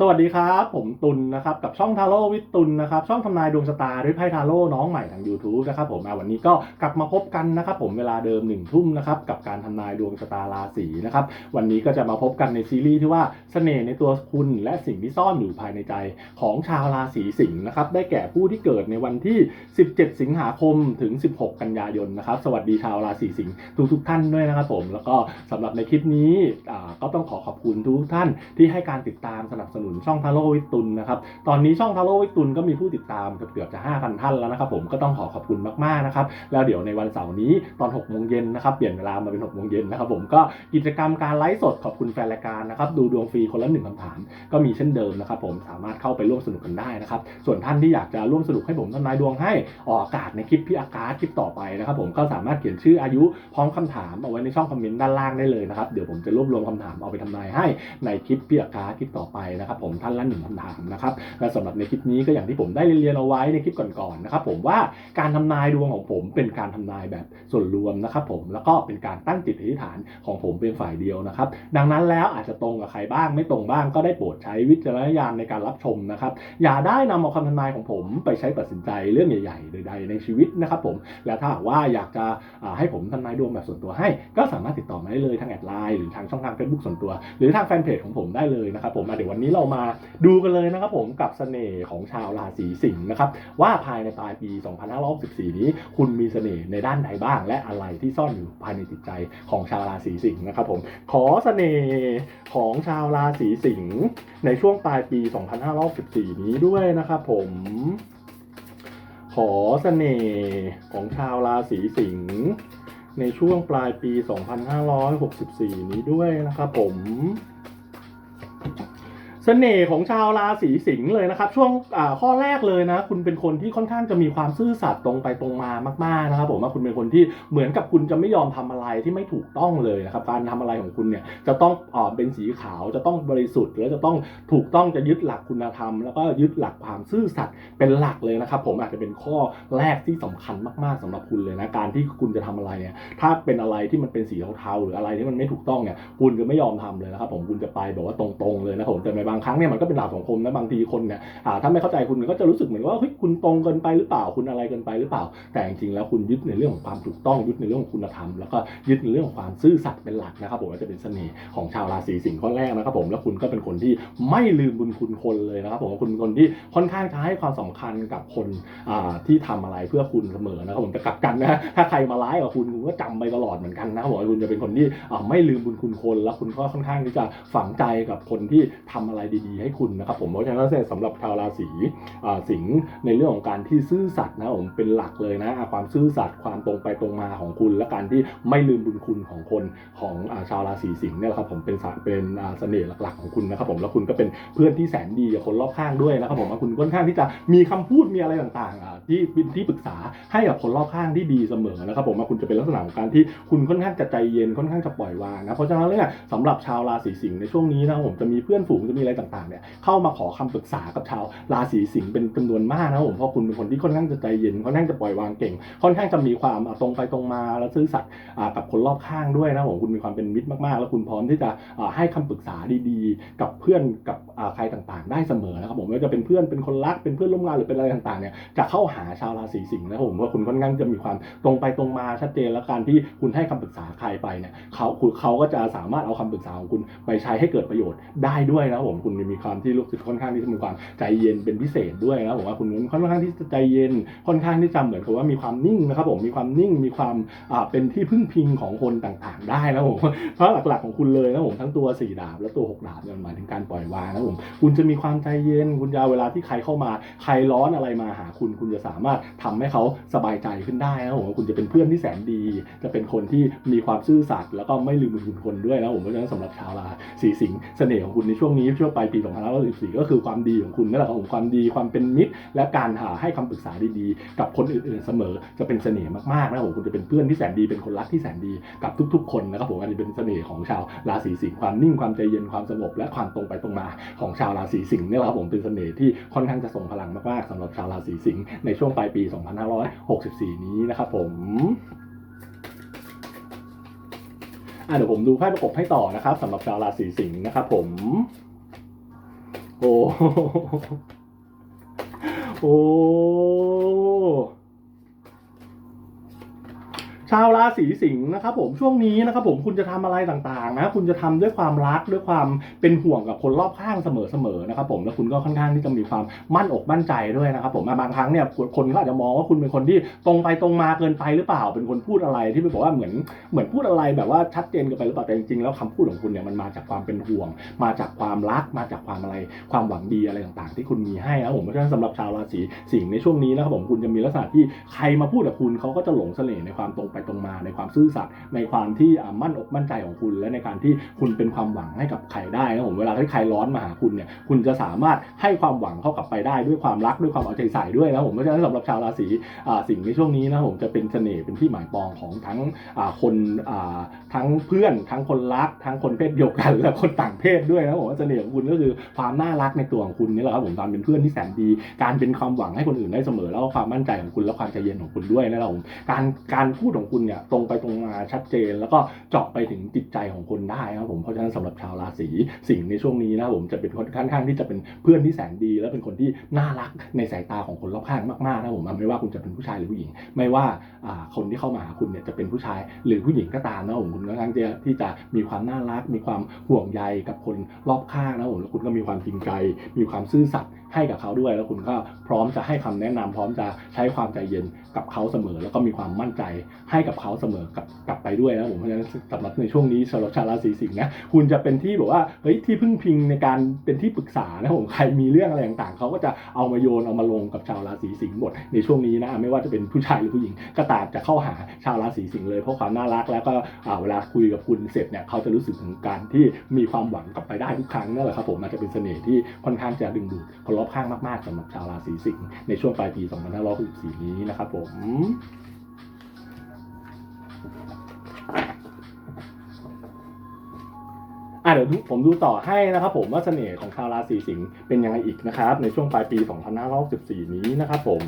สวัสดีครับ ผมตุลนะครับ กับช่องทาโร่วิทตุลนะครับ ช่องทำนายดวงชะตาด้วยไพ่ทาโร่น้องใหม่ทาง YouTube นะครับผมวันนี้ก็กลับมาพบกันนะครับ ผมเวลาเดิมหนึ่งทุ่มนะครับ กับการทำนายดวงชะตาราศีนะครับ วันนี้ก็จะมาพบกันในซีรีส์ที่ว่าเสน่ห์ในตัวคุณและสิ่งที่ซ่อนอยู่ภายในใจของชาวราศีสิงห์นะครับ ได้แก่ผู้ที่เกิดในวันที่ 17 สิงหาคมถึง 16 กันยายนนะครับ สวัสดีชาวราศีสิงห์ทุกๆท่านด้วยนะครับ ผมแล้วก็สำหรับในคลิปนี้ก็ต้องขอขอบคุณทุกท่านที่ให้การติดตามสนับสนุนช่องทาโร่วิตุลนะครับ ตอนนี้ช่องทาโร่วิตุลก็มีผู้ติดตามเกือบๆจะ 5,000 ท่านแล้วนะครับผมก็ต้องขอขอบคุณมากๆนะครับ แล้วเดี๋ยวในวันเสาร์นี้ตอน6โมงเย็นนะครับ เปลี่ยนเวลามาเป็น6โมงเย็นนะครับผมก็กิจกรรมการไลฟ์สดขอบคุณแฟนรายการนะครับ ดูดวงฟรีคนละหนึ่งคำถาม ก็มีเช่นเดิมนะครับผมสามารถเข้าไปร่วมสนุกกันได้นะครับ ส่วนท่านที่อยากจะร่วมสนุกให้ผมทำนายดวงให้ออกอากาศในคลิปพี่อากาศคลิปต่อไปนะครับผมก็สามารถเขียนชื่ออายุพร้อมคำถามเอาไว้ในช่องคอมเมนต์ด้านล่างได้เลยนะครับเดี๋ยวผมจะรวบรวมคำถามเอาไปทำนายให้ในคลิปพี่อากาคลิปต่อไปนะครับผมท่านละหนึ่งคำถามนะครับและสำหรับในคลิปนี้ก็อย่างที่ผมได้เรียนเอาไว้ในคลิปก่อนๆนะครับผมว่าการทำนายดวงของผมเป็นการทำนายแบบส่วนรวมนะครับผมแล้วก็เป็นการตั้งจิตอธิษฐานของผมเป็นฝ่ายเดียวนะครับ ดังนั้นแล้วอาจจะตรงกับใครบ้างไม่ตรงบ้างก็ได้โปรดใช้วิจารณญาณในการรับชมนะครับ อย่าได้นำเอาคำทำนายของผมไปใช้ตัดสินใจเรื่องใหญ่ๆใดๆในชีวิตนะครับผม และถ้าว่าอยากจะให้ผมทำนายดวงแบบส่วนตัวให้ ก็สามารถติดต่อมาได้เลยทางแอดไลน์หรือทางช่องทาง Facebook ส่วนตัว หรือทางแฟนเพจของผมได้เลยนะครับผมเดี๋ยววันนี้เรามาดูกันเลยนะครับผมกับเสน่ห์ของชาวราศีสิงห์นะครับว่าภายในปลายปี 2564 นี้ คุณมีเสน่ห์ในด้านใดบ้าง และอะไรที่ซ่อนอยู่ภายในจิตใจของชาวราศีสิงห์นะครับผมขอเสน่ห์ของชาวราศีสิงห์ในช่วงปลายปี 2564 นี้ด้วยนะครับผมขอเสน่ห์ของชาวราศีสิงห์ในช่วงปลายปี 2564 นี้ด้วยนะครับผม เสน่ห์ของชาวราศีสิงห์เลยนะครับ ช่วงข้อแรกเลยนะ คุณเป็นคนที่ค่อนข้างจะมีความซื่อสัตย์ตรงไปตรงมามากๆนะครับผมว่าคุณเป็นคนที่เหมือนกับคุณจะไม่ยอมทำอะไรที่ไม่ถูกต้องเลยนะครับการทำอะไรของคุณเนี่ยจะต้องอเป็นสีขาวจะต้องบริสุทธิ์และจะต้องถูกต้องจะยึดหลักคุณธรรม แล้วก็ยึดหลักความซื่อสัตย์เป็นหลักเลยนะครับ ผมอาจจะเป็นข้อแรกที่สำคัญมากๆสำหรับคุณเลยนะการที่คุณจะทำอะไรเนี่ยถ้าเป็นอะไรที่มันเป็นสีเทาๆหรืออะไรที่มันไม่ถูกต้องเนี่ยคุณจะไม่ยอมทำเลยนะครับผมคุณจะไปแบบว่าตรงๆเลยนะครับผมแต่ในบาางครั้งเนี่ยมันก็เป็นหลักสังคมนะบางทีคนเนี่ยถ้าไม่เข้าใจคุณก็จะรู้สึกเหมือนว่าเฮ้ยคุณตรงเกินไปหรือเปล่าคุณอะไรเกินไปหรือเปล่า แต่จริงๆแล้วคุณยึดในเรื่องของความถูกต้องยึดในเรื่องของคุณธรรมแล้วก็ยึดในเรื่องของความซื่อสัตย์เป็นหลักนะครับผมว่าจะเป็นเสน่ห์ของชาวราศีสิงห์ข้อแรกนะครับผมแล้วคุณก็เป็นคนที่ไม่ลืมบุญคุณคนเลยนะครับผมคุณเป็นคนที่ค่อนข้างจะให้ความสำคัญกับคนที่ทำอะไรเพื่อคุณเสมอนะครับผมจะกลับกันนะถ้าใครมาร้ายกับคุณคุณก็จำไปตลอดเหมือนกันนะครับผมคุณจะเป็นคนที่อ่าไม่ลืมบุญคุณคน แล้วคุณก็ค่อนข้างที่จะฝังใจกับคนที่ทำอะไรดีๆให้คุณนะครับผมเพราะฉะนั้นสำหรับชาวราศีสิงห์ในเรื่องของการที่ซื่อสัตย์นะผมเป็นหลักเลยนะความซื่อสัตย์ความตรงไปตรงมาของคุณ และการที่ไม่ลืมบุญคุณของคนของชาวราศีสิงห์เนี่ยครับผมเป็นสาเป็นเสน่ห์หลักๆของคุณนะครับผมแล้วคุณก็เป็นเพื่อนที่แสนดีกับคนรอบข้างด้วยนะครับผมคุณค่อนข้างที่จะมีคำพูดมีอะไรต่างๆที่ที่ปรึกษาให้กับคนรอบข้างที่ดีเสมอนะครับผมคุณจะเป็นลักษณะของการที่คุณค่อนข้างจะใจเย็นค่อนข้างจะปล่อยวางนะเพราะฉะนั้นเนี่ยสำหรับชาวราศีสิงห์ในช่วงนี้นะผมจะมีเพื่อนฝูงจะมีอะไรต่างๆเนี่ยเข้ามาขอคำปรึกษากับชาวราศีสิงห์เป็นจำนวนมากนะครับผมเพราะคุณเป็นคนที่ค่อนข้างจะใจเย็นค่อนข้างจะปล่อยวางเก่ง ค่อนข้างจะมีความอ่าตรงไปตรงมาและซื่อสัตย์กับคนรอบข้างด้วยนะครับผมคุณมีความเป็นมิตรมากๆ แล้วคุณพร้อมที่จะให้คำปรึกษาดีๆ กับเพื่อนกับใครต่างๆ ได้เสมอนะครับผมไม่ว่าจะเป็นเพื่อนเป็นคนรักเป็นเพื่อนร่วมงานหรือเป็นอะไรต่างๆเนี่ยจะเข้าหาชาวราศีสิงห์นะครับผมว่าคุณค่อนข้างจะมีความตรงไปตรงมาชัดเจนและการที่คุณให้คำปรึกษาใครไปเนี่ยเขาเขาก็จะสามารถเอาคำปรึกษาของคุณไปใช้ให้เกิดประโยชน์ได้ด้วยนะผมคุณมีความที่รู้สึกค่อนข้างที่จะมีความใจเย็นเป็นพิเศษด้วยนะผมว่าคุณค่อนข้างที่จะใจเย็น ค่อนข้างที่จะเหมือนกับว่ามีความนิ่งนะครับผมมีความนิ่งมีความเป็นที่พึ่งพิงของคนต่างๆ ได้นะผมเพราะหลักๆของคุณเลยนะผมทั้งตัวสี่ดาบและตัวหกดาบเนี่ยหมายถึงการปล่อยวางนะผมคุณจะมีความใจเย็น คุณจะเวลาที่ใครเข้ามา ใครร้อนอะไรมาหาคุณคุณจะสามารถทำให้เขาสบายใจขึ้นได้นะผมคุณจะเป็นเพื่อนที่แสนดี จะเป็นคนที่มีความซื่อสัตย์แล้วก็ไม่ลืมบุญคุณคนด้วยนะผมเพราะฉะนั้นสำหรับชาวราศีสิงห์เสน่ห์ของคุณในช่วงนี้ช่วงปลายปี2564ก็คือความดีของคุณนั่นแหละครับผมความดีความเป็นมิตร และการหาให้คำปรึกษาดีๆ กับคนอื่นๆเสมอจะเป็นเสน่ห์มากๆนะครับผมคุณจะเป็นเพื่อนที่แสนดีเป็นคนรักที่แสนดีกับทุก ๆ คนนะครับผมอันนี้เป็นเสน่ห์ของชาวราศีสิงห์ความนิ่งความใจเย็นความสงบและความตรงไปตรงมาของชาวราศีสิงห์นี่แหละครับผมเป็นเสน่ห์ที่ค่อนข้างจะส่งพลังมากๆสำหรับชาวราศีสิงห์ในช่วงปลายปี 2564 นี้นะครับผมอะเดี๋ยวผมดูไพ่ประกบให้ต่อนะครับสำหรับชาวราศีสิงห์นะครับผม โอ้โอ้าวราศีสิงห์นะครับผมช่วงนี้นะครับผมคุณจะทำอะไรต่างๆนะคุณจะทำด้วยความรักด้วยความเป็นห่วงกับคนรอบข้างเสมอๆนะครับผมแล้วคุณก็ค่อนข้างที่จะมีความมั่นอกมั่นใจด้วยนะครับผมบางครั้งเนี่ยคนก็อาจจะมองว่าคุณเป็นคนที่ตรงไปตรงมาเกินไปหรือเปล่า เป็นคนพูดอะไรที่แบบว่าเหมือนเหมือนพูดอะไรแบบว่าชัดเจนเกินไปหรือเปล่าแต่จริงๆแล้วคำพูดของคุณเนี่ยมันมาจากความเป็นห่วง มาจากความรัก มาจากความอะไรความหวังดีอะไรต่างๆ ที่คุณมีให้นะผมเพราะฉะนั้นสำหรับชาวราศีสิงห์ในช่วงนี้นะครับผมคุณจะมีลักษณะที่ใครมาพูดกับคุณเขาก็จะหลงเสน่ห์ในความตรงไปตรงมาในความซื่อสัตย์ในความที่มั่นอกมั่นใจของคุณ และในการที่คุณเป็นความหวังให้กับใครได้นะผมเวลาที่ใครร้อนมาหาคุณเนี่ยคุณจะสามารถให้ความหวังเข้ากลับไปได้ด้วยความรักด้วยความเอาใจใส่ด้วยนะผมเพราะฉะนั้นสำหรับชาวราศีสิงห์ในช่วงนี้นะผมจะเป็นเสน่ห์เป็นที่หมายปองของทั้งคนทั้งเพื่อน ทั้งคนรัก ทั้งคนเพศเดียวกัน และคนต่างเพศด้วยนะผมว่าเสน่ห์ของคุณก็คือความน่ารักในตัวของคุณนี่แหละครับผมการเป็นเพื่อนที่แสนดี การเป็นความหวังให้คนอื่นได้เสมอแล้วความมั่นใจของคุณและความใจเย็นของคุณด้วยนะครับผมการการพูดของคุณเนี่ยตรงไปตรงมาชัดเจน แล้วก็เจาะไปถึงจิตใจของคนได้นะครับผมเพราะฉะนั้นสำหรับชาวราศีสิงห์ในช่วงนี้นะผมจะเป็นคนค่อนข้างที่จะเป็นเพื่อนที่แสนดี และเป็นคนที่น่ารักในสายตาของคนรอบข้างมากๆนะผมไม่ว่าคุณจะเป็นผู้ชายหรือผู้หญิง ไม่ว่าอ่าคนที่เข้ามาหาคุณเนี่ยจะเป็นผู้ชายหรือผู้หญิงก็ตามนะผมคุณค่อนข้างจะที่จะมีความน่ารัก มีความห่วงใยกับคนรอบข้างนะผมแล้วคุณก็มีความจริงใจ มีความซื่อสัตย์ ให้กับเขาด้วย แล้วคุณก็พร้อมจะให้คำแนะนำพร้อมจะใช้ความใจเย็นกับเขาเสมอ แล้วก็มีความมั่นใจให้กับเขาเสมอกลับกลับไปด้วยนะผมเพราะฉะนั้นสำหรับในช่วงนี้สำหรับชาวราศีสิงห์นะคุณจะเป็นที่แบบว่าเฮ้ยที่พึ่งพิงในการเป็นที่ปรึกษานะผมใครมีเรื่องอะไรต่างๆเขาก็จะเอามาโยนเอามาลงกับชาวราศีสิงห์หมดในช่วงนี้นะไม่ว่าจะเป็นผู้ชายหรือผู้หญิงก็ตามจะเข้าหาชาวราศีสิงห์เลยเพราะความน่ารักแล้วก็เวลาคุยกับคุณเสร็จเนี่ยเขาจะรู้สึกถึงการที่มีความหวังกลับไปได้ทุกครั้งนั่นแหละครับผมมันจะเป็นเสน่ห์ที่ค่อนข้างจะดึงดูดคนรอบข้างมากๆสำหรับชาวราศีสิงห์ในช่วงปลายปี 2564 นี้นะครับผมอะเดี๋ยวผมดูต่อให้นะครับผมว่าเสน่ห์ของชาวราศีสิงห์เป็นยังไงอีกนะครับ ในช่วงปลายปี 2564 นี้นะครับผม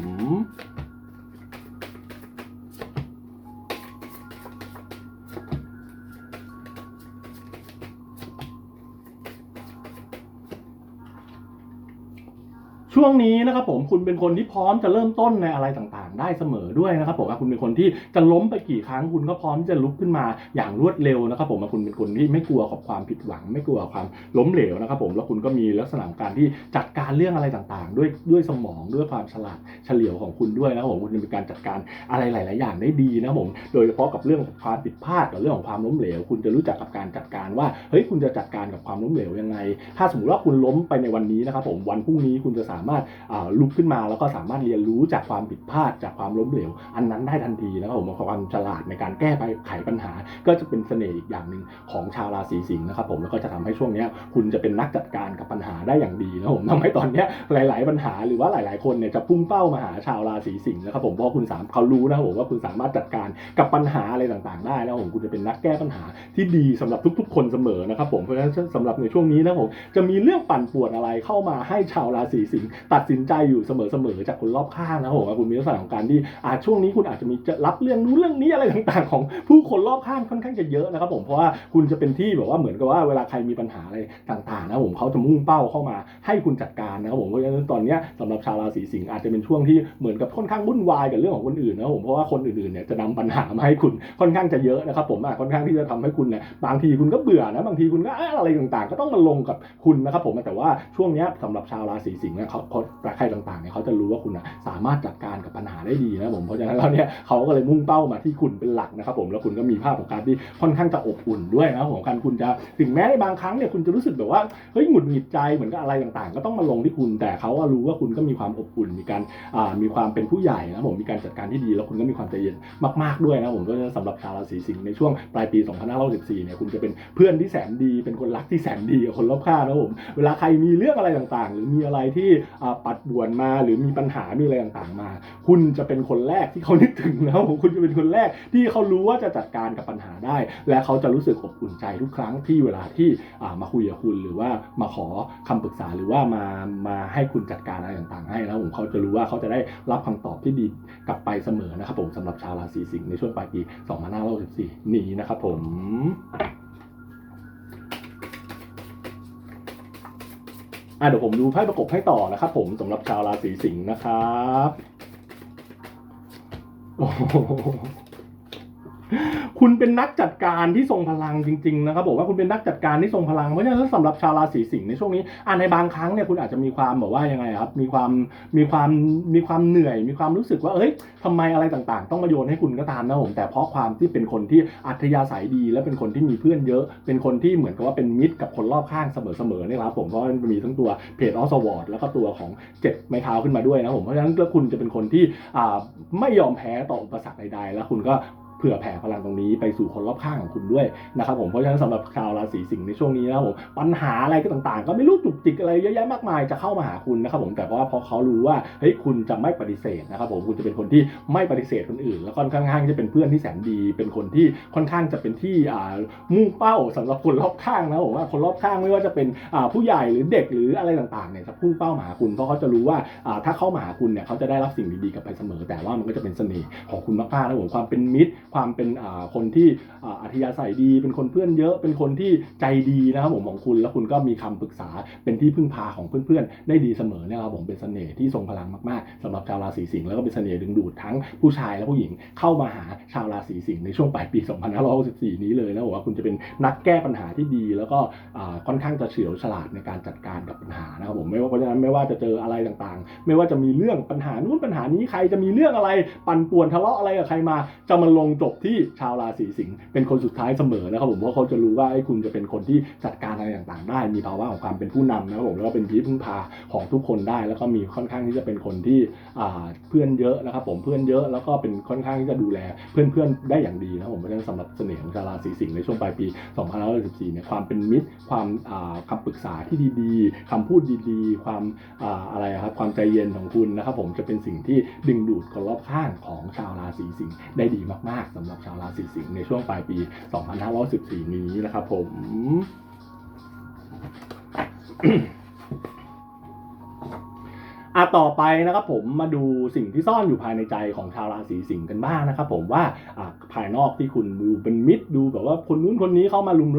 วงนี้นะครับผมคุณเป็นคนที่พร้อมจะเริ่มต้นในอะไรต่างๆ ได้เสมอด้วยนะครับผมคุณเป็นคนที่จะล้มไปกี่ครั้งคุณก็พร้อมจะลุกขึ้นมาอย่างรวดเร็วนะครับผมคุณเป็นคนที่ไม่กลัวกับความผิดหวัง ไม่กลัวความล้มเหลวนะครับผมแล้วคุณก็มีลักษณะการที่จัดการเรื่องอะไรต่างๆ ด้วยด้วยสมองด้วยความฉลาดเฉลียวของคุณด้วยนะครับผมคุณจะมีการจัดการอะไรหลาย ๆ อย่างได้ดีนะครับผมโดยเฉพาะกับเรื่องของความผิดพลาดกับเรื่องของความล้มเหลว คุณจะรู้จักกับการจัดการว่าเฮ้ยคุณจะจัดการกับความล้มเหลวยังไง ถ้าสมมติว่าคุณล้มไปในวันนี้นะครับผมวันพรุ่งนี้คุณจะสามารถอ่าลุกขึ้นมาแล้วก็สามารถเรียนรู้จากความผิดพลาดจากความล้มเหลว อันนั้นได้ทันทีนะครับผมความฉลาดในการแก้ไขปัญหา ก็จะเป็นเสน่ห์อีกอย่างหนึ่งของชาวราศีสิงห์นะครับผมแล้วก็จะทำให้ช่วงนี้คุณจะเป็นนักจัดการกับปัญหาได้อย่างดีนะครับผมทำให้ตอนนี้หลาย ๆ ปัญหาหรือว่าหลาย ๆ คนเนี่ยจะพุ่งเป้ามาหาชาวราศีสิงห์นะครับผมเพราะคุณสามเขารู้นะครับผมว่าคุณสามารถจัดการกับปัญหาอะไรต่าง ๆ ได้นะครับผมคุณจะเป็นนักแก้ปัญหาที่ดีสำหรับทุก ๆ คนเสมอนะครับผมเพราะฉะนั้นสำหรับในช่วงนี้นะครับผมจะมีเรื่องปั่นป่วนอะไรเข้ามาให้ชาวราศีสิงห์ตัดสินใจอยู่เสมอๆจากคนรอบข้างนะผมว่าคุณมีลักษณะของการที่อาช่วงนี้คุณอาจจะมีจะรับเรื่องนู้นเรื่องนี้อะไรต่างๆ ของผู้คนรอบข้างค่อนข้างจะเยอะนะครับผมเพราะว่าคุณจะเป็นที่แบบว่าเหมือนกับว่าเวลาใครมีปัญหาอะไรต่างๆนะผมเขาจะมุ่งเป้าเข้ามาให้คุณจัดการนะครับผมเพราะฉะนั้นตอนนี้ยสำหรับชาวราศีสิงห์อาจจะเป็นช่วงที่เหมือนกับค่อนข้างวุ่นวายกับเรื่องของคนอื่นนะผมเพราะว่าคนอื่นๆเนี่ยจะนำปัญหามาให้คุณค่อนข้างจะเยอะนะครับผมค่อนข้างที่จะทำให้คุณเนี่ยบางทีคุณก็เบื่อนะบางทีคุณก็อะไรต่างๆ ก็ต้องมาลงกับคุณนะครับผมแต่ว่าช่วงนี้ยสำหรับชาวราศีสิงห์เนี่ยเขาเขาใครต่างๆเนี่ยเขาจะรู้ว่าคุณนะสามารถจัดการกับปัญหาได้ดีนะผมเพราะฉะนั้นแล้วเนี่ยเขาก็เลยมุ่งเป้ามาที่คุณเป็นหลักนะครับผมแล้วคุณก็มีภาพของการที่ค่อนข้างจะอบอุ่นด้วยนะครับผมการคุณจะถึงแม้ในบางครั้งเนี่ยคุณจะรู้สึกแบบว่าเฮ้ยหงุดหงิดใจเหมือนกับอะไรต่างๆ ก็ต้องมาลงที่คุณแต่เขาก็รู้ว่าคุณก็มีความอบอุ่น มีการอ่ามีความเป็นผู้ใหญ่นะผมมีการจัดการที่ดีแล้วคุณก็มีความใจเย็นมาก ๆด้วยนะผมก็สำหรับชาวราศีสิงห์ในช่วงปลายปี 2564เนี่ยคุณจะเป็นเพื่อนที่แสนดีเป็นคนรักที่แสนดีกับคนรอบข้างนะผมเวลาใครมีเรื่องอะไรต่างๆ หรือมีอะไรที่ปัดบ่วนมาหรือมีปัญหามีอะไรต่างๆมา คุณจะเป็นคนแรกที่เขานึกถึงนะผมคุณจะเป็นคนแรกที่เขารู้ว่าจะจัดการกับปัญหาได้ และเขาจะรู้สึกอบอุ่นใจทุกครั้งที่เวลาที่มาคุยกับคุณหรือว่ามาขอคำปรึกษาหรือว่ามามาให้คุณจัดการอะไรต่างๆ ให้นะผมเขาจะรู้ว่าเขาจะได้รับคำตอบที่ดีกลับไปเสมอนะครับผมสำหรับชาวราศีสิงห์ในช่วงปลายปี 2564 นี้นะครับผม อะเดี๋ยวผมดูไพ่ประกบให้ต่อนะครับผมสำหรับชาวราศีสิงห์นะครับโอ้ คุณเป็นนักจัดการที่ทรงพลังจริงๆนะครับบอกว่าคุณเป็นนักจัดการที่ทรงพลังเพราะฉะนั้นสำหรับชาวราศีสิงห์ในช่วงนี้อะในบางครั้งเนี่ยคุณอาจจะมีความแบบว่ายังไงครับ มีความมีความมีความเหนื่อย มีความรู้สึกว่าเอ้ยทำไมอะไรต่างๆ ต้องมาโยนให้คุณก็ตามนะผมแต่เพราะความที่เป็นคนที่อัธยาศัยดี และเป็นคนที่มีเพื่อนเยอะ เป็นคนที่เหมือนกับว่าเป็นมิตรกับคนรอบข้างเสมอๆนี่ครับผมเพราะมันมีทั้งตัวเพจออสวอร์ดแล้วก็ตัวของเจ็ดไม้เท้าขึ้นมาด้วยนะผมเพราะฉะนั้นแล้วคุณจะเป็นคนที่อ่าไม่ยอมแพ้ต่ออุปสรรคใดๆแล้วคุณก็ ผื่อแผ่พลังตรงนี้ไปสู่คนรอบข้างของคุณด้วยนะครับผมเพราะฉะนั้นสำหรับชาวราศีสิงห์ในช่วงนี้นะครับผมปัญหาอะไรก็ต่างๆ ก็ไม่รู้จุกจิกอะไรเยอะแยะมากมายจะเข้ามาหาคุณนะครับผมแต่ว่าพอเขารู้ว่าเฮ้ยคุณจะไม่ปฏิเสธนะครับผมคุณจะเป็นคนที่ไม่ปฏิเสธคนอื่น แล้วก็ค่อนข้างจะเป็นเพื่อนที่แสนดี เป็นคนที่ค่อนข้างจะเป็นที่อ่ามุ่งเป้าสำหรับคนรอบข้างนะผมว่าคนรอบข้างไม่ว่าจะเป็นอ่าผู้ใหญ่หรือเด็กหรืออะไรต่างๆเนี่ยจะพุ่งเป้ามาหาคุณเพราะเขาจะรู้ว่าอ่าถ้าเข้ามาหาคุณเนี่ยเขาจะได้รับสิ่งดีๆกลับไปเสมอ แต่ว่ามันก็จะเป็นเสน่ห์ของคุณมากๆนะผมความเป็นมิตรความเป็นคนที่อัธยาศัยดี เป็นคนเพื่อนเยอะ เป็นคนที่ใจดีนะครับผมของคุณแล้วคุณก็มีคำปรึกษาเป็นที่พึ่งพาของเพื่อนๆ ได้ดีเสมอเนี่ยครับผมเป็นเสน่ห์ที่ทรงพลังมากๆสำหรับชาวราศีสิงห์แล้วก็เป็นเสน่ห์ดึงดูดทั้งผู้ชายและผู้หญิงเข้ามาหาชาวราศีสิงห์ในช่วงปลายปี 2564 นี้เลยนะผมว่าคุณจะเป็นนักแก้ปัญหาที่ดี แล้วก็ค่อนข้างจะเฉียวฉลาดในการจัดการกับปัญหานะครับผมไม่ว่าเพราะฉะนั้นไม่ว่าจะเจออะไรต่างๆ ไม่ว่าจะมีเรื่องปัญหานู้นปัญหานี้ใครจะมีเรื่องอะไรปั่นป่วนทะเลาะอะไรกับใครมาจะมาลงจบที่ชาวราศีสิงห์เป็นคนสุดท้ายเสมอนะครับผมเพราะเขาจะรู้ว่าไอ้คุณจะเป็นคนที่จัดการอะไรต่างๆ ได้มีภาวะของความเป็นผู้นำนะครับผมแล้วก็เป็นที่พึ่งพาของทุกคนได้ แล้วก็มีค่อนข้างที่จะเป็นคนที่เพื่อนเยอะนะครับผมเพื่อนเยอะแล้วก็เป็นค่อนข้างที่จะดูแลเพื่อนๆได้อย่างดีนะครับผมเพราะฉะนั้นสำหรับเสน่ห์ของชาวราศีสิงห์ในช่วงปลายปี2564เนี่ยความเป็นมิตรความคำปรึกษาที่ดีๆคำพูดดีๆ ความออะไรครับความใจเย็นของคุณนะครับผมจะเป็นสิ่งที่ดึงดูดคนรอบข้างของชาวราศีสิงห์ได้ดีมากสำหรับชาวราศีสิงห์ในช่วงปลายปี 2514 นี้นะครับผมอะต่อไปนะครับผมมาดูสิ่งที่ซ่อนอยู่ภายในใจของชาวราศีสิงห์กันบ้างนะครับผมว่าอะภายนอกที่คุณดูเป็นมิตรดูแบบว่าคนนู้นคนนี้เข้ามาลุม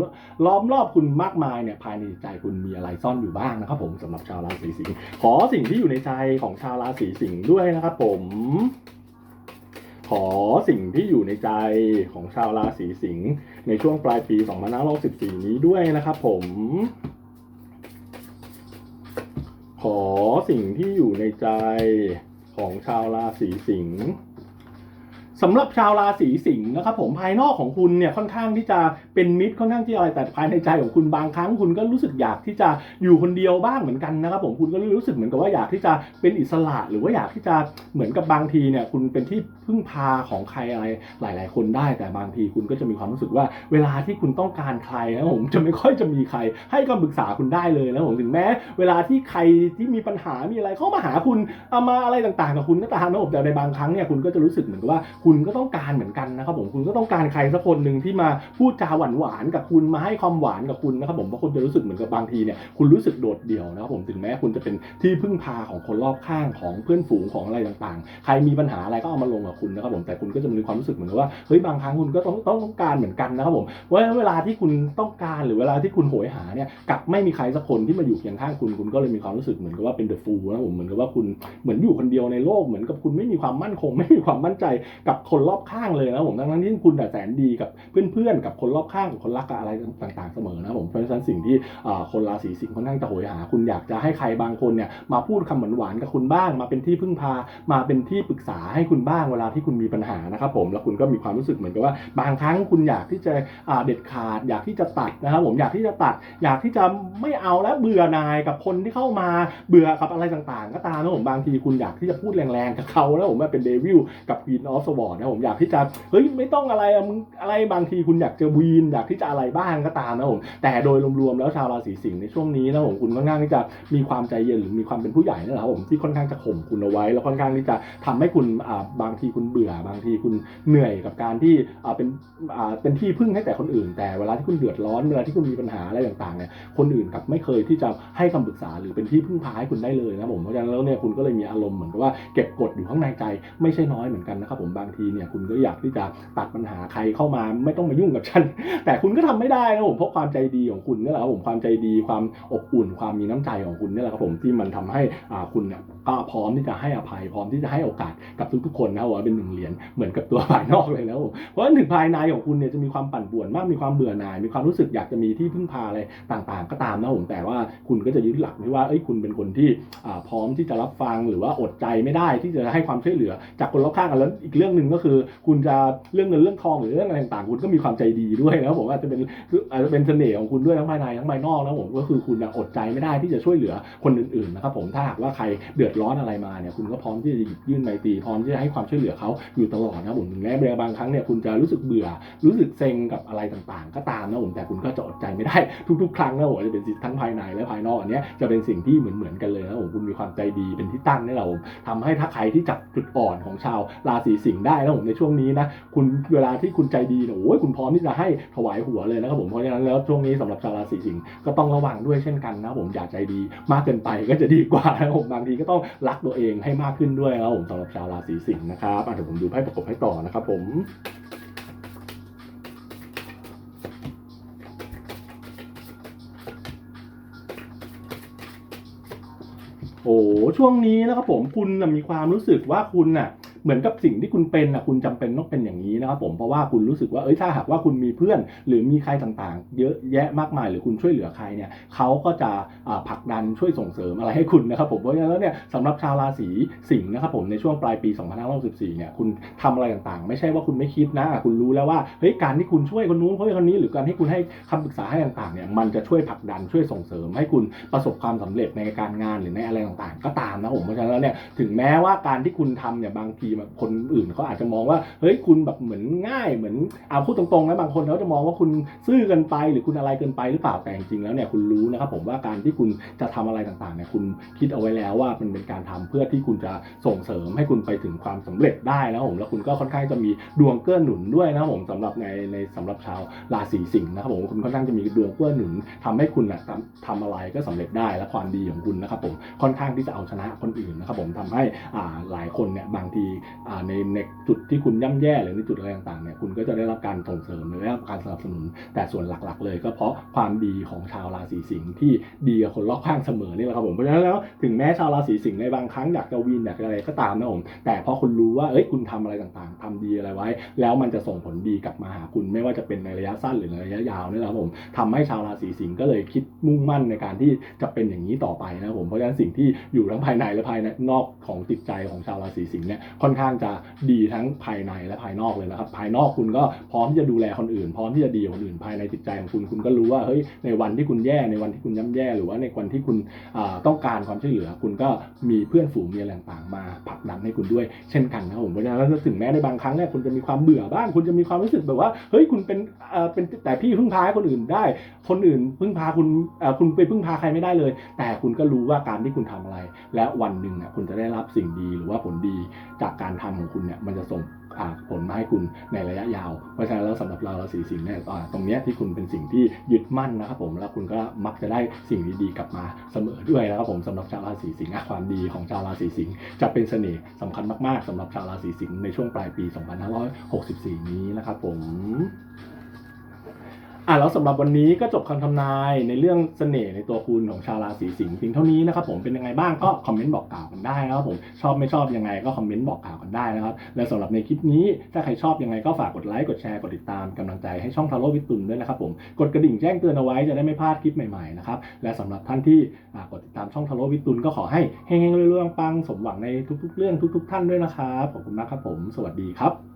ล้อมรอบคุณมากมายเนี่ยภายในใจคุณมีอะไรซ่อนอยู่บ้างนะครับผมสำหรับชาวราศีสิงห์ขอสิ่งที่อยู่ในใจของชาวราศีสิงห์ด้วยนะครับผม ขอสิ่งที่อยู่ในใจของชาวราศีสิงห์ในช่วงปลายปี 2564 นี้ด้วยนะครับผม ขอสิ่งที่อยู่ในใจของชาวราศีสิงห์ สำหรับชาวราศีสิงห์นะครับผมภายนอกของคุณเนี่ยค่อนข้างที่จะเป็นมิตรค่อนข้างที่อะไรแต่ภายในใจของคุณบางครั้งคุณก็รู้สึกอยากที่จะอยู่คนเดียวบ้างเหมือนกันนะครับผมคุณก็รู้สึกเหมือนกับว่าอยากที่จะเป็นอิสระหรือว่าอยากที่จะเหมือนกับบางทีเนี่ยคุณเป็นที่พึ่งพาของใครอะไรหลาย ๆ คนได้ แต่บางทีคุณก็จะมีความรู้สึกว่าเวลาที่คุณต้องการใครนะผมจะไม่ค่อยจะมีใคร ให้คำปรึกษาคุณได้เลยนะผมถึงแม้ เวลาที่ใครที่มีปัญหามีอะไรเข้ามาหาคุณเอามาอะไรต่าง ๆ กับคุณก็ตามนะผมแต่ในบางครั้งเนี่ยคุณก็จะรู้สึกเหมือนกับว่าคุณก็ต้องการเหมือนกันนะครับผมคุณก็ต้องการใครสักคนหนึ่งที่มาพูดจาหวานๆกับคุณมาให้ความหวานกับคุณนะครับผมเพราะคุณจะรู้สึกเหมือนกับบางทีเนี่ยคุณรู้สึกโดดเดี่ยวนะครับผมถึงแม้คุณจะเป็นที่พึ่งพาของคนรอบข้างของเพื่อนฝูงของอะไรต่างๆ ใครมีปัญหาอะไรก็เอามาลงกับคุณนะครับผมแต่คุณก็จะมีความรู้สึกเหมือนว่าเฮ้ยบางครั้งคุณก็ต้องต้องต้องการเหมือนกันนะครับผมว่าเวลาที่คุณต้องการหรือเวลาที่คุณโหยหาเนี่ยกลับไม่มีใครสักคนที่มาอยู่เคียงข้างคุณคุณก็เลยมีความรู้สึกเหมือนกับว่าเป็นเดอะฟูลนะผมเหมือนกับว่าคุณเหมือนอยู่คนเดียวในโลกเหมือนกับคุณไม่มีความมั่นคง ไม่มีความมั่นใจกับคนรอบข้างเลยนะผมทั้งนั้นที่คุณแต่แสนดีกับเพื่อนๆ กับคนรอบข้างกับคนรักกับอะไรต่างๆเสมอนะผมเพราะฉะนั้นสิ่งที่คนราศีสิงห์ค่อนข้างจะโหยหา คุณอยากจะให้ใครบางคนเนี่ยมาพูดคำหวานๆกับคุณบ้าง มาเป็นที่พึ่งพา มาเป็นที่ปรึกษาให้คุณบ้างเวลาที่คุณมีปัญหานะครับผมแล้วคุณก็มีความรู้สึกเหมือนกับว่า บางครั้งคุณอยากที่จะเด็ดขาด อยากที่จะตัดนะครับผมอยากที่จะตัด อยากที่จะไม่เอาแล้วเบื่อหน่ายกับคนที่เข้ามาเบื่อกับอะไรต่างๆ ก็ตามนะผมบางทีคุณอยากที่จะพูดแรงๆกับเขาแล้วผมว่าเป็นเดวิลกับควีนออฟสวอร์นะผมอยากที่จะเฮ้ยไม่ต้องอะไรอะมึงอะไรบางทีคุณอยากจะวีนอยากที่จะอะไรบ้างก็ตามนะผมแต่โดยรวมๆแล้วชาวราศีสิงห์ในช่วงนี้นะผมคุณค่อนข้างที่จะมีความใจเย็นหรือมีความเป็นผู้ใหญ่นะครับผมที่ค่อนข้างจะข่มคุณเอาไว้ แล้วค่อนข้างที่จะทำให้คุณบางทีคุณเบื่อบางทีคุณเหนื่อยกับการที่เป็นเป็นที่พึ่งให้แต่คนอื่น แต่เวลาที่คุณเดือดร้อนเวลาที่คุณมีปัญหาอะไรต่างๆเนี่ยคนอื่นกับไม่เคยที่จะให้คำปรึกษาหรือเป็นที่พึ่งพาให้คุณได้เลยนะผมเพราะฉะนั้นแล้วเนี่ยคุณก็เลยมีอารมณ์เหมือนกับว่าเก็บกดอยู่ข้างในใจไม่ใช่น้อยเหมือนกันนะครับผมบางทีเนี่ยคุณก็อยากที่จะตัดปัญหาใครเข้ามาไม่ต้องมายุ่งกับฉัน แต่คุณก็ทำไม่ได้นะผมเพราะความใจดีของคุณนี่แหละครับผมความใจดีความอบอุ่น ความมีน้ำใจของคุณนี่แหละครับผมที่มันทำให้อ่าคุณเนี่ยก็พร้อมที่จะให้อภัยพร้อมที่จะให้โอกาสกับทุกๆคนนะว่าเป็นหนึ่งเหรียญเหมือนกับตัวภายนอกเลยนะผมเพราะถึงภายในของคุณเนี่ยจะมีความปั่นป่วนมากมีความเบื่อหน่าย มีความรู้สึกอยากจะมีที่พึ่งพาอะไรต่างๆ ก็ตามนะผมแต่ว่าคุณก็จะยึดหลักที่ว่าเอ้ยคุณเป็นคนที่อ่าพร้อมที่จะรับฟังหรือว่าอดใจไม่ได้ที่จะให้ความช่วยเหลือจากคนรอบข้างกันแล้วอีกเรื่องหนึ่งก็คือ คุณจะเรื่องเงินเรื่องทองหรือเรื่องอะไรต่างๆ คุณก็มีความใจดีด้วยนะผมอาจจะเป็นอาจจะเป็นเสน่ห์ของคุณด้วยทั้งภายในทั้งภายนอกนะผมก็คือคุณอดใจไม่ได้ที่จะช่วยเหลือคนอื่นๆนะครับผมถ้าหากว่าใครเดือดร้อนอะไรมาเนี่ยคุณก็พร้อมที่จะหยิบยื่นไมตรีพร้อมที่จะให้ความช่วยเหลือเขาอยู่ตลอดนะผมถึงแม้บางครั้งเนี่ยคุณจะรู้สึกเบื่อรู้สึกเซ็งกับอะไรต่างๆ ก็ตามนะผมแต่คุณก็จะอดใจไม่ได้ทุกๆ ครั้งนะผมจะเป็นทั้งภายในและภายนอกอันเนี้ยจะเป็นสิ่งที่เหมือนๆกันเลยนะผมคุณมีความใจดีเป็นที่ตั้งนี่แหละผมทำให้ถ้าใครที่จับจุดอ่อนของชาวราศีสิงห์ได้นะผมในช่วงนี้นะคุณเวลาที่คุณใจดีเนี่ยโอ้ยคุณพร้อมที่จะให้ถวายหัวเลยนะครับผมเพราะฉะนั้นแล้วช่วงนี้สำหรับชาวราศีสิงห์ก็ต้องระวังด้วยเช่นกันนะผมอย่าใจดีมากเกินไปก็จะดีกว่านะผมบางทีก็ต้องรักตัวเองให้มากขึ้นด้วยนะครับผมสำหรับชาวราศีสิงห์นะครับเดี๋ยวผมดูไพ่ประกบให้ต่อนะครับผมโอ้ช่วงนี้นะครับผมคุณมีความรู้สึกว่าคุณน่ะ เหมือนกับสิ่งที่คุณเป็นนะคุณจำเป็นต้องเป็นอย่างนี้นะครับผมเพราะว่าคุณรู้สึกว่าเอ้ยถ้าหากว่าคุณมีเพื่อน หรือมีใครต่างๆ เยอะแยะมากมายหรือคุณช่วยเหลือใครเนี่ยเขาก็จะผลักดันช่วยส่งเสริมอะไรให้คุณนะครับผมเพราะฉะนั้นแล้วเนี่ยสำหรับชาวราศีสิงห์นะครับผมในช่วงปลายปี 2564เนี่ยคุณทำอะไรต่างๆ ไม่ใช่ว่าคุณไม่คิดนะ คุณรู้แล้วว่าเฮ้ยการที่คุณช่วยคนนู้นช่วยคนนี้ หรือการที่คุณให้คำปรึกษาให้ต่างๆเนี่ยมันจะช่วยผลักดันช่วยส่งเสริมให้คุณประสบความสำเร็จในการงานหรือในอะไรต่างๆ ก็ตามนะผมเพราะฉะนั้นเนี่ยถึงแม้ว่าการที่คุณทำเนี่ยบางทีแบบคนอื่นเขาอาจจะมองว่าเฮ้ยคุณแบบเหมือนง่ายเหมือนเอาพูดตรงๆนะบางคนเขาจะมองว่าคุณซื่อเกินไปหรือคุณอะไรเกินไปหรือเปล่าแต่จริงๆแล้วเนี่ยคุณรู้นะครับผมว่าการที่คุณจะทำอะไรต่างๆเนี่ยคุณคิดเอาไว้แล้วว่ามันเป็นการทำเพื่อที่คุณจะส่งเสริมให้คุณไปถึงความสำเร็จได้นะผมแล้วคุณก็ค่อนข้างจะมีดวงเกื้อหนุนด้วยนะผมสำหรับในในสำหรับชาวราศีสิงห์นะครับผมคุณค่อนข้างจะมีดวงเกื้อหนุนทำให้คุณนะทำทำอะไรก็สำเร็จได้และความดีของคุณนะครับผมค่อนข้างที่จะเอาชนะคนอื่นนะครับผมทำให้หลายคนเนี่ยบางทีในในจุดที่คุณย่ำแย่หรือในจุดอะไรต่างๆเนี่ยคุณก็จะได้รับการส่งเสริมหรือได้รับการสนับสนุน แต่ส่วนหลักๆ เลย ก็เพราะความดีของชาวราศีสิงห์ที่ดีกับคนรอบข้างเสมอนี่แหละครับผมเพราะฉะนั้นแล้วถึงแม้ชาวราศีสิงห์ในบางครั้งอยากจะวินอยากจะอะไรก็ตามนะผมแต่พอคุณรู้ว่าเอ้ยคุณทำอะไรต่างๆทำดีอะไรไว้ แล้วมันจะส่งผลดีกลับมาหาคุณไม่ว่าจะเป็นในระยะสั้นหรือในระยะยาวนี่แหละครับผมทำให้ชาวราศีสิงห์ก็เลยคิดมุ่งมั่นในการที่จะเป็นอย่างนี้ต่อไปนะครับผมเพราะฉะนั้นสิ่งที่อยู่ทั้งภายในและภายในนอกของจิตใจของชาวราศีสิงห์เนี่ยค่อนข้างจะดีทั้งภายในและภายนอกเลยนะครับภายนอกคุณก็พร้อมที่จะดูแลคนอื่น พร้อมที่จะดีกับคนอื่นภายในจิตใจของคุณคุณก็รู้ว่าเฮ้ยในวันที่คุณแย่ในวันที่คุณย่ำแย่ หรือว่าในวันที่คุณอ่าต้องการความช่วยเหลือ คุณก็มีเพื่อนฝูงมีอะไรต่างมาผลักดันให้คุณด้วยเช่นกันนะครับผมเพราะฉะนั้นแล้วถึงแม้ในบางครั้งเนี่ยคุณจะมีความเบื่อบ้าง คุณจะมีความรู้สึกแบบว่าเฮ้ยคุณเป็นเอ่อเป็นแต่พี่พึ่งพาคนอื่นได้ คนอื่นพึ่งพาคุณอ่อคุณไปพึ่งพาใครไม่ได้เลย แต่คุณก็รู้ว่าการที่คุณทำอะไร และวันหนึ่งเนี่ยคุณจะได้รับสิ่งดีหรือว่าผลดีจากการทำของคุณเนี่ยมันจะส่งผลมาให้คุณในระยะยาว เพราะฉะนั้นแล้วสำหรับเราราศีสิงห์เนี่ยตรงนี้ที่คุณเป็นสิ่งที่ยึดมั่นนะครับผมแล้วคุณก็มักจะได้สิ่งดีๆกลับมาเสมอด้วยนะครับผมสำหรับชาวราศีสิงห์ความดีของชาวราศีสิงห์จะเป็นเสน่ห์สำคัญมากๆสำหรับชาวราศีสิงห์ในช่วงปลายปี 2564 นี้นะครับผม อะแล้วสำหรับวันนี้ก็จบคำทำนายในเรื่องเสน่ห์ในตัวคุณของชาวราศีสิงห์เพียงเท่านี้นะครับผมเป็นยังไงบ้างก็คอมเมนต์บอกกล่าวกันได้นะครับผมชอบไม่ชอบยังไงก็คอมเมนต์บอกกล่าวกันได้นะครับและสำหรับในคลิปนี้ถ้าใครชอบยังไงก็ฝากกดไลค์กดแชร์กดติดตามกำลังใจให้ช่องทาโร่วิตุนด้วยนะครับผมกดกระดิ่งแจ้งเตือนเอาไว้จะได้ไม่พลาดคลิปใหม่ๆนะครับและสำหรับท่านที่กดติดตามช่องทาโร่วิตุนก็ขอให้เฮงๆเรื่องปังสมหวังในทุก ๆ เรื่องทุก ๆ ท่านด้วยนะครับขอบคุณมากครับผม สวัสดีครับ